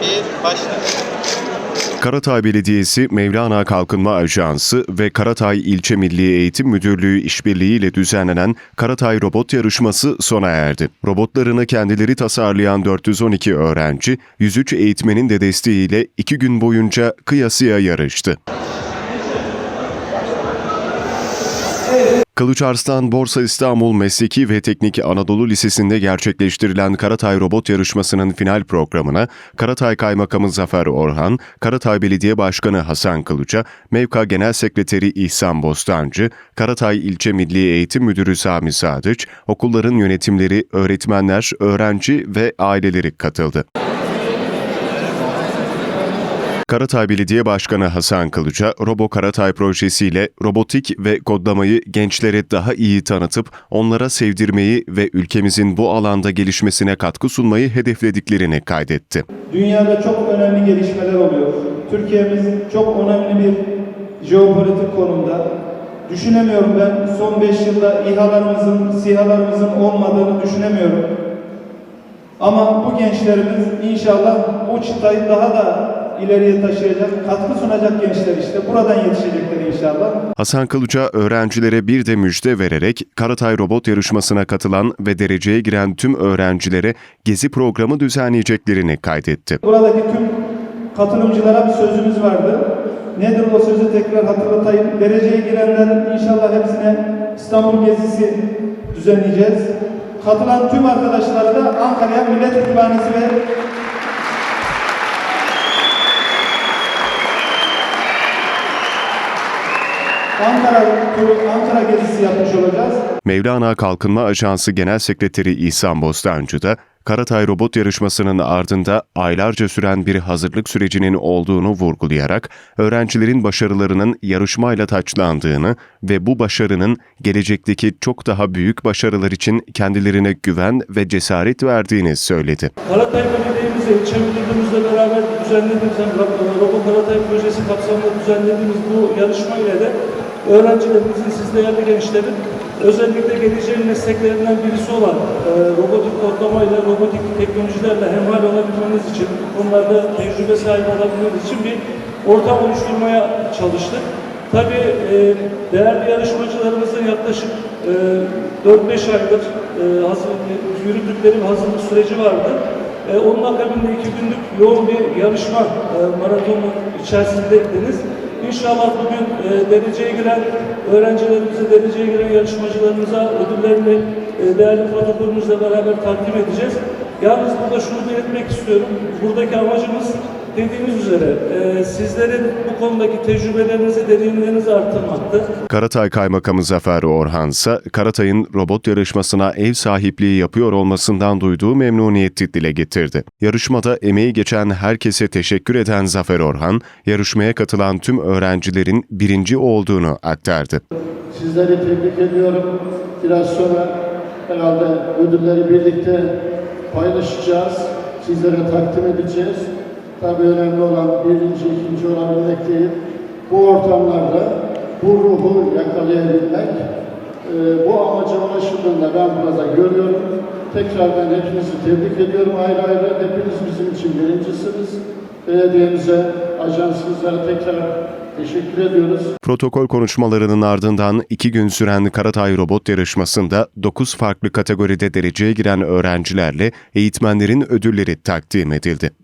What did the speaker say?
Bir. Karatay Belediyesi, Mevlana Kalkınma Ajansı ve Karatay İlçe Milli Eğitim Müdürlüğü işbirliğiyle düzenlenen Karatay Robot Yarışması sona erdi. Robotlarını kendileri tasarlayan 412 öğrenci, 103 eğitmenin de desteğiyle 2 gün boyunca kıyasıya yarıştı. Kılıç Arslan Borsa İstanbul Mesleki ve Teknik Anadolu Lisesi'nde gerçekleştirilen Karatay Robot Yarışması'nın final programına Karatay Kaymakamı Zafer Orhan, Karatay Belediye Başkanı Hasan Kılıç'a, Mevka Genel Sekreteri İhsan Bostancı, Karatay İlçe Milli Eğitim Müdürü Sami Sadıç, okulların yönetimleri, öğretmenler, öğrenci ve aileleri katıldı. Karatay Belediye Başkanı Hasan Kılıç'a Robo Karatay projesiyle robotik ve kodlamayı gençlere daha iyi tanıtıp onlara sevdirmeyi ve ülkemizin bu alanda gelişmesine katkı sunmayı hedeflediklerini kaydetti. Dünyada çok önemli gelişmeler oluyor. Türkiye'miz çok önemli bir jeopolitik konumda. Düşünemiyorum ben son 5 yılda İHA'larımızın, SİHA'larımızın olmadığını düşünemiyorum. Ama bu gençlerimiz inşallah bu çıtayı daha da ileriye taşıyacak, katkı sunacak gençler işte. Buradan yetişecekler inşallah. Hasan Kılıç'a öğrencilere bir de müjde vererek Karatay Robot yarışmasına katılan ve dereceye giren tüm öğrencilere gezi programı düzenleyeceklerini kaydetti. Buradaki tüm katılımcılara bir sözümüz vardı. Nedir o sözü tekrar hatırlatayım. Dereceye girenler inşallah hepsine İstanbul gezisi düzenleyeceğiz. Katılan tüm arkadaşları da Ankara'ya Millet Kütüphanesi ve Ankara Ankara gezisi yapmış olacağız. Mevlana Kalkınma Ajansı Genel Sekreteri İhsan Bostancı da Karatay Robot yarışmasının ardında aylarca süren bir hazırlık sürecinin olduğunu vurgulayarak öğrencilerin başarılarının yarışmayla taçlandığını ve bu başarının gelecekteki çok daha büyük başarılar için kendilerine güven ve cesaret verdiğini söyledi. Karatay Belediye'mizle, ilçe müdürlüğümüzle beraber düzenlediğimiz, Robo Karatay projesi kapsamında düzenlediğimiz bu yarışma ile de öğrencilerimizin, siz değerli gençlerin özellikle geleceğin mesleklerinden birisi olan e, robotik kodlamayla, robotik teknolojilerle hemhal olabilmeniz için, bunlarda tecrübe sahibi olabilmeniz için bir ortam oluşturmaya çalıştık. Tabii e, değerli yarışmacılarımızın yaklaşık e, 4-5 aydır e, hazır, yürüttükleri bir hazırlık süreci vardı. E, onun akabinde iki günlük yoğun bir yarışma e, maratonu içerisindeydiniz. İnşallah bugün e, dereceye giren öğrencilerimize, dereceye giren yarışmacılarımıza ödüllerini e, değerli protokolümüzle beraber takdim edeceğiz. Yalnız burada şunu belirtmek istiyorum. Buradaki amacımız dediğimiz üzere e, sizlerin bu konudaki tecrübelerinizi, deneyimlerinizi arttırmaktır. Karatay Kaymakamı Zafer Orhan ise Karatay'ın robot yarışmasına ev sahipliği yapıyor olmasından duyduğu memnuniyeti dile getirdi. Yarışmada emeği geçen herkese teşekkür eden Zafer Orhan, yarışmaya katılan tüm öğrencilerin birinci olduğunu aktardı. Sizleri tebrik ediyorum. Biraz sonra herhalde ödülleri birlikte paylaşacağız. Sizlere takdim edeceğiz. Tabii önemli olan birinci, ikinci olabilmek değil. Bu ortamlarda bu ruhu yakalayabilmek, e, bu amaca ulaşıldığında ben burada görüyorum. Tekrar ben hepinizi tebrik ediyorum ayrı ayrı. Hepiniz bizim için birincisiniz. Belediyemize, ajansımıza tekrar teşekkür ediyoruz. Protokol konuşmalarının ardından iki gün süren Karatay Robot yarışmasında 9 farklı kategoride dereceye giren öğrencilerle eğitmenlerin ödülleri takdim edildi.